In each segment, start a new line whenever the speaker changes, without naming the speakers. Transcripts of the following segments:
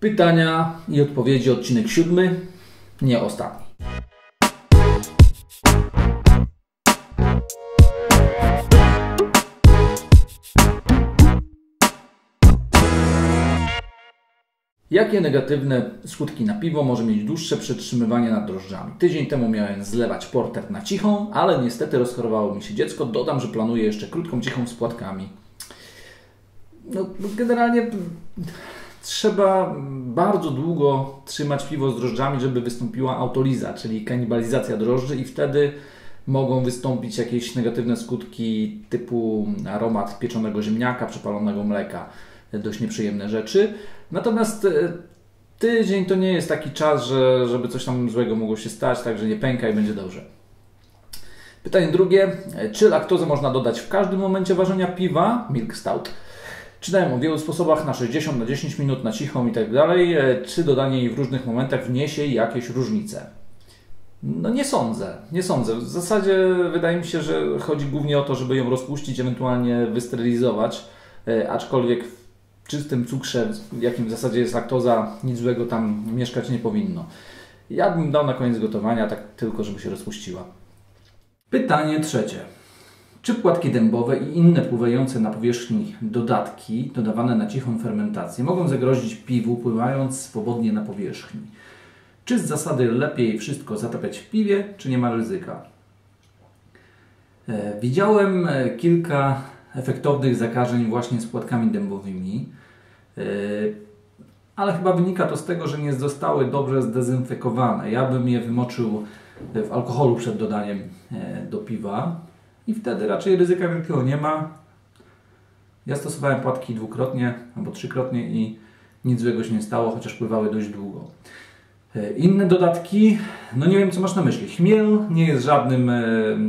Pytania i odpowiedzi, odcinek siódmy, nie ostatni. Jakie negatywne skutki na piwo może mieć dłuższe przetrzymywanie nad drożdżami? Tydzień temu miałem zlewać porter na cichą, ale niestety rozchorowało mi się dziecko. Dodam, że planuję jeszcze krótką cichą z płatkami. No, generalnie trzeba bardzo długo trzymać piwo z drożdżami, żeby wystąpiła autoliza, czyli kanibalizacja drożdży i wtedy mogą wystąpić jakieś negatywne skutki typu aromat pieczonego ziemniaka, przepalonego mleka, dość nieprzyjemne rzeczy. Natomiast e, tydzień to nie jest taki czas, że, żeby coś tam złego mogło się stać, także nie pęka i będzie dobrze. Pytanie drugie. Czy laktozę można dodać w każdym momencie ważenia piwa? Milk Stout. Czytałem o wielu sposobach na 60, na 10 minut, na cichą i tak dalej. E, czy dodanie jej w różnych momentach wniesie jakieś różnice? No nie sądzę, nie sądzę. W zasadzie wydaje mi się, że chodzi głównie o to, żeby ją rozpuścić, ewentualnie wysterylizować, e, aczkolwiek w czystym cukrze, jakim w zasadzie jest laktoza, nic złego tam mieszkać nie powinno. Ja bym dał na koniec gotowania, tak tylko, żeby się rozpuściła. Pytanie trzecie. Czy płatki dębowe i inne pływające na powierzchni dodatki dodawane na cichą fermentację mogą zagrozić piwu pływając swobodnie na powierzchni? Czy z zasady lepiej wszystko zatapiać w piwie, czy nie ma ryzyka? E, widziałem e, kilka efektownych zakażeń właśnie z płatkami dębowymi, e, ale chyba wynika to z tego, że nie zostały dobrze zdezynfekowane. Ja bym je wymoczył w alkoholu przed dodaniem do piwa i wtedy raczej ryzyka wielkiego nie ma. Ja stosowałem płatki dwukrotnie albo trzykrotnie i nic złego się nie stało, chociaż pływały dość długo. E, inne dodatki, no nie wiem co masz na myśli. Chmiel nie jest żadnym e,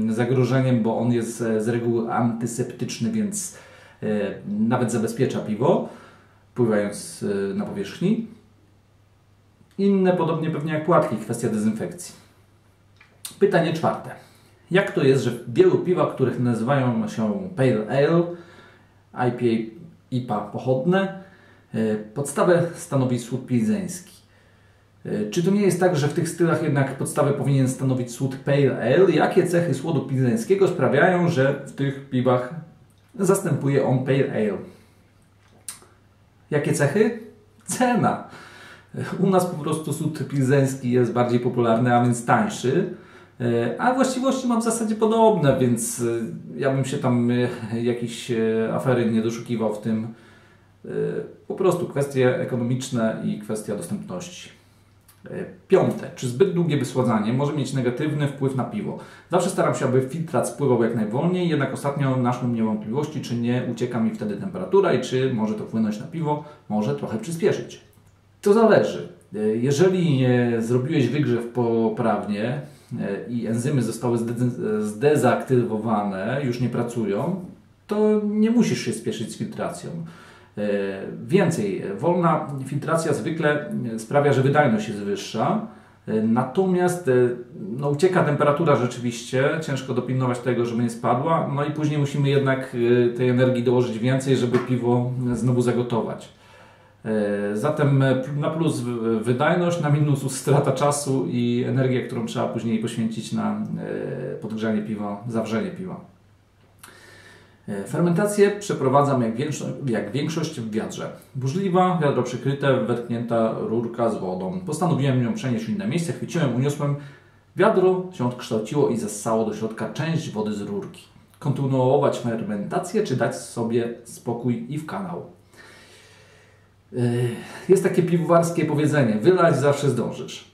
zagrożeniem, bo on jest e, z reguły antyseptyczny, więc nawet zabezpiecza piwo, pływając na powierzchni. Inne podobnie pewnie jak płatki, kwestia dezynfekcji. Pytanie czwarte. Jak to jest, że w wielu piwach, których nazywają się Pale Ale, IPA, IPA pochodne, e, podstawę stanowi słód pilzeński. E, czy to nie jest tak, że w tych stylach jednak podstawę powinien stanowić słód Pale Ale? Jakie cechy słodu pilzeńskiego sprawiają, że w tych piwach zastępuje on Pale Ale? Jakie cechy? Cena. U nas po prostu słód pilzeński jest bardziej popularny, a więc tańszy. E, a właściwości mam w zasadzie podobne, więc e, ja bym się tam e, jakiejś afery nie doszukiwał w tym. Po prostu kwestie ekonomiczne i kwestia dostępności. Piąte. Czy zbyt długie wysładzanie może mieć negatywny wpływ na piwo? Zawsze staram się, aby filtrat spływał jak najwolniej, jednak ostatnio naszłem mnie wątpliwości, czy nie ucieka mi wtedy temperatura i czy może to wpłynąć na piwo, może trochę przyspieszyć. To zależy. Jeżeli zrobiłeś wygrzew poprawnie, i enzymy zostały zdezaktywowane, już nie pracują, to nie musisz się spieszyć z filtracją. E, więcej, wolna filtracja zwykle sprawia, że wydajność jest wyższa, e, natomiast no, ucieka temperatura rzeczywiście, ciężko dopilnować tego, żeby nie spadła, no i później musimy jednak tej energii dołożyć więcej, żeby piwo znowu zagotować. E, zatem e, na plus wydajność, na minus strata czasu i energia, którą trzeba później poświęcić na e, podgrzanie piwa, zawrzenie piwa. Fermentację przeprowadzam jak, większość, jak większość w wiadrze. Burzliwa, wiadro przykryte, wetknięta rurka z wodą. Postanowiłem ją przenieść w inne miejsce, chwyciłem, uniosłem. Wiadro się odkształciło i zassało do środka część wody z rurki. Kontynuować fermentację, czy dać sobie spokój i w kanał? Jest takie piwowarskie powiedzenie: wylać zawsze zdążysz.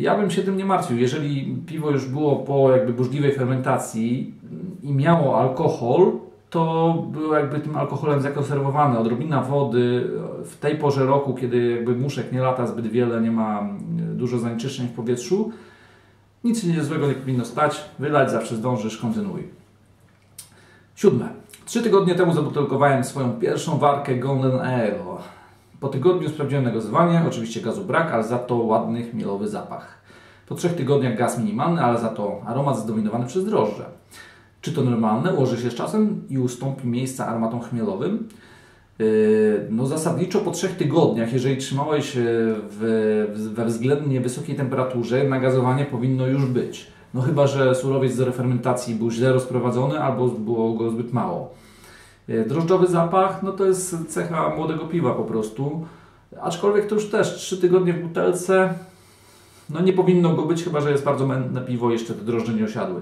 Ja bym się tym nie martwił. Jeżeli piwo już było po jakby burzliwej fermentacji i miało alkohol, to było jakby tym alkoholem zakonserwowane. Odrobina wody w tej porze roku, kiedy jakby muszek nie lata zbyt wiele, nie ma dużo zanieczyszczeń w powietrzu, nic się złego nie powinno stać. Wylać zawsze zdążysz, kontynuuj. Siódme. Trzy tygodnie temu zabutelkowałem swoją pierwszą warkę Golden Ale. Po tygodniu sprawdziłem nagazowanie, oczywiście gazu brak, ale za to ładny chmielowy zapach. Po trzech tygodniach gaz minimalny, ale za to aromat zdominowany przez drożdże. Czy to normalne? Ułoży się z czasem i ustąpi miejsca aromatom chmielowym? No zasadniczo po trzech tygodniach, jeżeli trzymałeś w, we względnie wysokiej temperaturze, nagazowanie powinno już być. No chyba, że surowiec do refermentacji był źle rozprowadzony albo było go zbyt mało. Drożdżowy zapach, no to jest cecha młodego piwa po prostu. Aczkolwiek to już też 3 tygodnie w butelce, no nie powinno go być, chyba że jest bardzo mętne piwo, jeszcze te drożdże nie osiadły.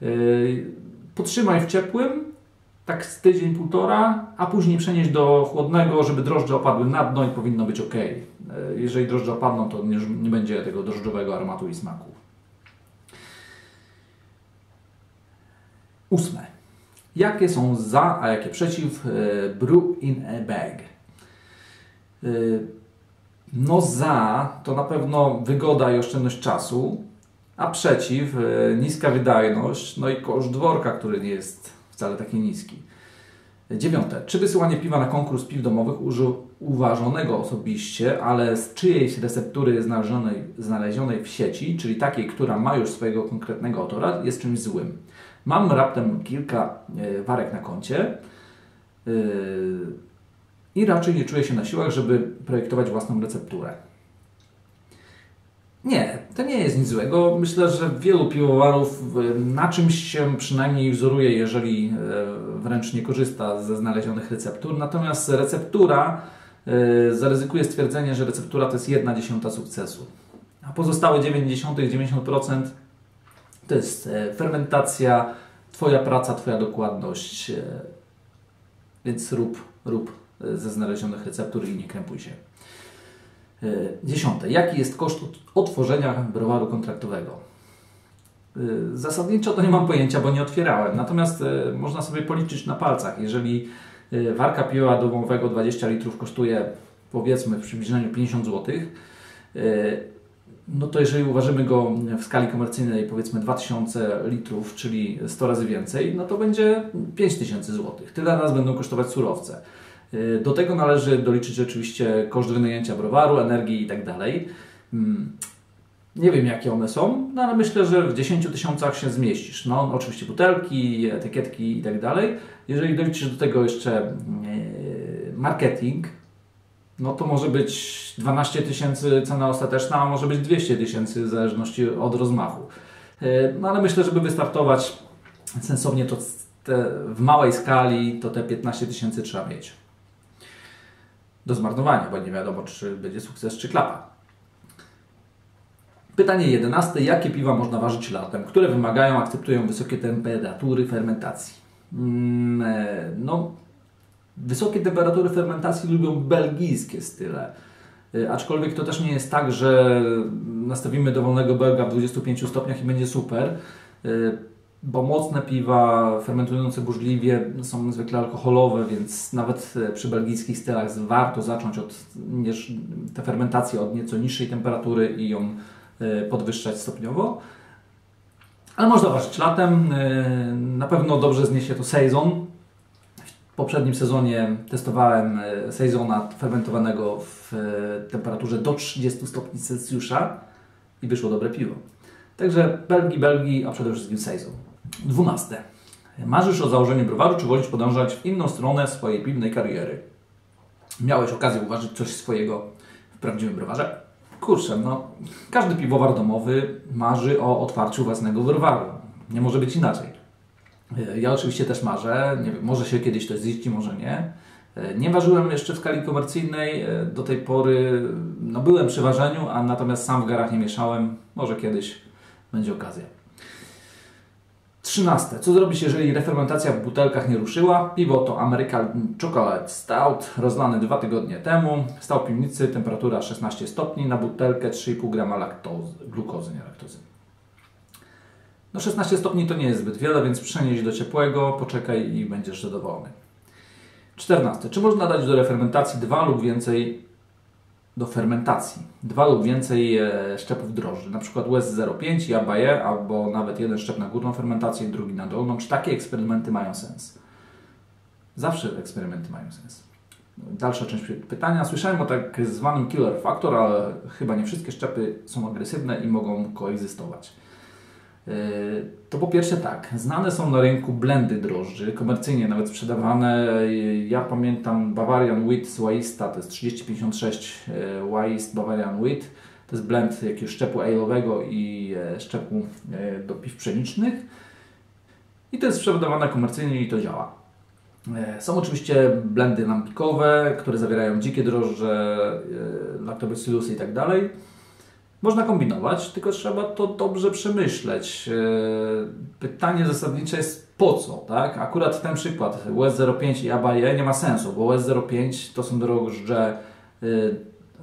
Yy, potrzymaj w ciepłym, tak z tydzień, półtora, a później przenieść do chłodnego, żeby drożdże opadły na dno i powinno być ok. Yy, jeżeli drożdże opadną, to nie, nie będzie tego drożdżowego aromatu i smaku. Ósme. Jakie są za, a jakie przeciw yy, brew in a bag? No za to na pewno wygoda i oszczędność czasu, a przeciw e, niska wydajność, no i koszt dworka, który nie jest wcale taki niski. Dziewiąte. Czy wysyłanie piwa na konkurs piw domowych uważonego osobiście, ale z czyjejś receptury znalezionej, znalezionej w sieci, czyli takiej, która ma już swojego konkretnego autora, jest czymś złym? Mam raptem kilka e, warek na koncie. Yy, i raczej nie czuję się na siłach, żeby projektować własną recepturę. Nie, to nie jest nic złego. Myślę, że wielu piwowarów na czymś się przynajmniej wzoruje, jeżeli e, wręcz nie korzysta ze znalezionych receptur. Natomiast receptura, e, zaryzykuję stwierdzenie, że receptura to jest jedna dziesiąta sukcesu. A pozostałe 90-90% to jest e, fermentacja, Twoja praca, Twoja dokładność. Więc rób, rób ze znalezionych receptur i nie krępuj się. E, dziesiąte. Jaki jest koszt otworzenia browaru kontraktowego? E, zasadniczo to nie mam pojęcia, bo nie otwierałem. Natomiast e, można sobie policzyć na palcach. Jeżeli warka piwa domowego 20 litrów kosztuje powiedzmy w przybliżeniu 50 zł, no to jeżeli uważamy go w skali komercyjnej powiedzmy 2000 litrów, czyli 100 razy więcej, no to będzie 5000 zł. Tyle nas będą kosztować surowce. Y, do tego należy doliczyć oczywiście koszt wynajęcia browaru, energii itd. Tak mm, nie wiem jakie one są, no ale myślę, że w 10 tysiącach się zmieścisz. No oczywiście butelki, etykietki itd. Tak Jeżeli doliczysz do tego jeszcze y, marketing, no to może być 12 tysięcy cena ostateczna, a może być 200 tysięcy w zależności od rozmachu. Y, no ale myślę, żeby wystartować sensownie to te, w małej skali, to te 15 tysięcy trzeba mieć do zmarnowania, bo nie wiadomo, czy będzie sukces, czy klapa. Pytanie jedenaste. Jakie piwa można ważyć latem, które wymagają, akceptują wysokie temperatury fermentacji? Mm, e, no, wysokie temperatury fermentacji lubią belgijskie style. E, aczkolwiek to też nie jest tak, że nastawimy dowolnego belga w 25 stopniach i będzie super e, bo mocne piwa fermentujące burzliwie są zwykle alkoholowe, więc nawet e, przy belgijskich stylach warto zacząć od tę fermentację od nieco niższej temperatury i ją podwyższać stopniowo. Ale można ważyć latem. Na pewno dobrze zniesie to sezon. W poprzednim sezonie testowałem sezona fermentowanego w temperaturze do 30 stopni Celsjusza i wyszło dobre piwo. Także Belgii, Belgii, a przede wszystkim sezon. Dwunaste. Marzysz o założeniu browaru, czy wolisz podążać w inną stronę swojej piwnej kariery? Miałeś okazję uważać coś swojego w prawdziwym browarze? Kurczę, no, każdy piwowar domowy marzy o otwarciu własnego browaru. Nie może być inaczej. Ja oczywiście też marzę, nie wiem, może się kiedyś to ziści, może nie. Nie ważyłem jeszcze w skali komercyjnej, do tej pory no, byłem przy ważeniu, a natomiast sam w garach nie mieszałem. Może kiedyś będzie okazja. 13. Co zrobić, jeżeli refermentacja w butelkach nie ruszyła? Piwo to American Chocolate Stout, rozlany dwa tygodnie temu. Stał w piwnicy, temperatura 16 stopni, na butelkę 3,5 g laktozy, glukozy, nie laktozy. No 16 stopni to nie jest zbyt wiele, więc przenieś do ciepłego, poczekaj i będziesz zadowolony. 14. Czy można dać do refermentacji dwa lub więcej do fermentacji. Dwa lub więcej e, szczepów drożdży, na przykład US 05 i Abaye, albo nawet jeden szczep na górną fermentację, drugi na dolną. Czy takie eksperymenty mają sens? Zawsze eksperymenty mają sens. Dalsza część pytania. Słyszałem o tak zwanym killer factor, ale chyba nie wszystkie szczepy są agresywne i mogą koegzystować. To po pierwsze tak, znane są na rynku blendy drożdży, komercyjnie nawet sprzedawane. Ja pamiętam Bavarian Wheat z Waista, to jest 3056 Waist Bavarian Wheat. To jest blend jakiegoś szczepu ale'owego i szczepu do piw pszenicznych. I to jest sprzedawane komercyjnie i to działa. E, są oczywiście blendy lampikowe, które zawierają dzikie drożdże, e, lactobacillusy i tak dalej. Można kombinować, tylko trzeba to dobrze przemyśleć. E, pytanie zasadnicze jest po co, tak? Akurat ten przykład US05 i Abaye nie ma sensu, bo US05 to są drożdże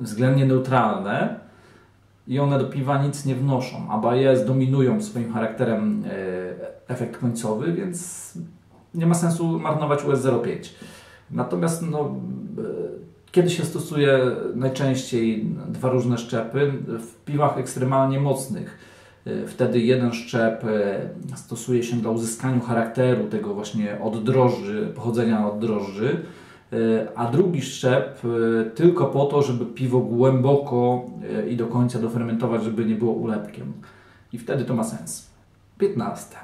względnie neutralne i one do piwa nic nie wnoszą. Abaye zdominują swoim charakterem efekt końcowy, więc nie ma sensu marnować US05. Natomiast no, e, kiedy się stosuje najczęściej dwa różne szczepy? W piwach ekstremalnie mocnych. E, wtedy jeden szczep e, stosuje się dla uzyskania charakteru tego właśnie od drożdży, pochodzenia od drożdży, a drugi szczep tylko po to, żeby piwo głęboko i do końca dofermentować, żeby nie było ulepkiem. I wtedy to ma sens. 15.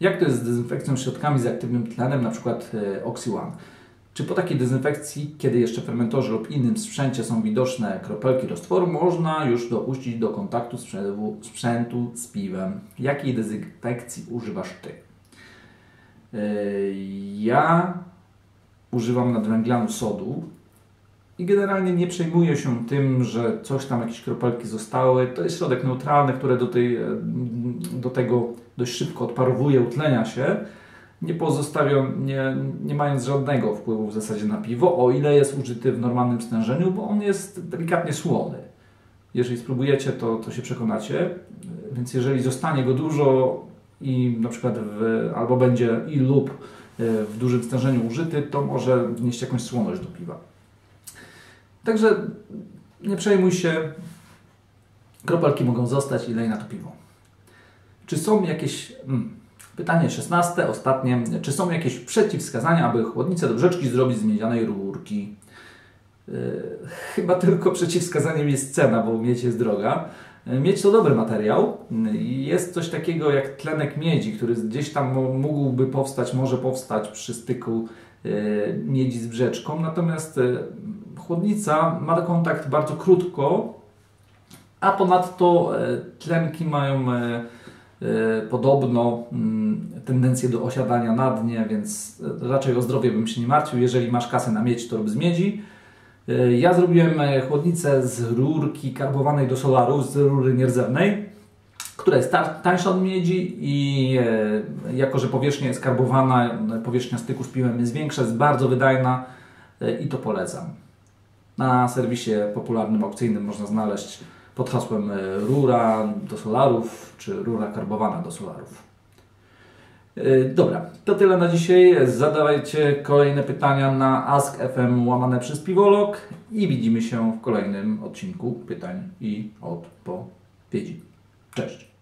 Jak to jest z dezynfekcją środkami z aktywnym tlenem, na przykład e, Oxy One? Czy po takiej dezynfekcji, kiedy jeszcze w fermentorze lub innym sprzęcie są widoczne kropelki roztworu, można już dopuścić do kontaktu sprzętu, sprzętu z piwem? Jakiej dezynfekcji używasz Ty? E, ja używam nadwęglanu sodu i generalnie nie przejmuję się tym, że coś tam, jakieś kropelki zostały. To jest środek neutralny, który do, tej, do tego dość szybko odparowuje, utlenia się, nie pozostawią, nie, nie mając żadnego wpływu w zasadzie na piwo, o ile jest użyty w normalnym stężeniu, bo on jest delikatnie słony. Jeżeli spróbujecie, to, to się przekonacie. Więc jeżeli zostanie go dużo i na przykład w, albo będzie i lub w dużym stężeniu użyty, to może wnieść jakąś słoność do piwa. Także nie przejmuj się, kropelki mogą zostać i lej na to piwo. Czy są jakieś. Hmm, pytanie szesnaste, ostatnie. Czy są jakieś przeciwwskazania, aby chłodnicę do rzeczki zrobić z miedzianej rurki? Yy, chyba tylko przeciwwskazaniem jest cena, bo miedź jest droga. Yy, miedź to dobry materiał. Jest coś takiego jak tlenek miedzi, który gdzieś tam mógłby powstać, może powstać przy styku yy, miedzi z brzeczką. Natomiast chłodnica ma kontakt bardzo krótko, a ponadto tlenki mają podobno mm, tendencję do osiadania na dnie, więc raczej o zdrowie bym się nie martwił. Jeżeli masz kasę na miedź, to rób z miedzi. Y, ja zrobiłem e, chłodnicę z rurki karbowanej do solaru, z rury nierdzewnej, która jest tańsza od miedzi i e, jako, że powierzchnia jest karbowana, powierzchnia styku z piwem jest większa, jest bardzo wydajna e, i to polecam. Na serwisie popularnym, aukcyjnym można znaleźć pod hasłem e, rura do solarów, czy rura karbowana do solarów. E, dobra, to tyle na dzisiaj. Zadawajcie kolejne pytania na ask.fm łamane przez Piwolog i widzimy się w kolejnym odcinku pytań i odpowiedzi. Cześć!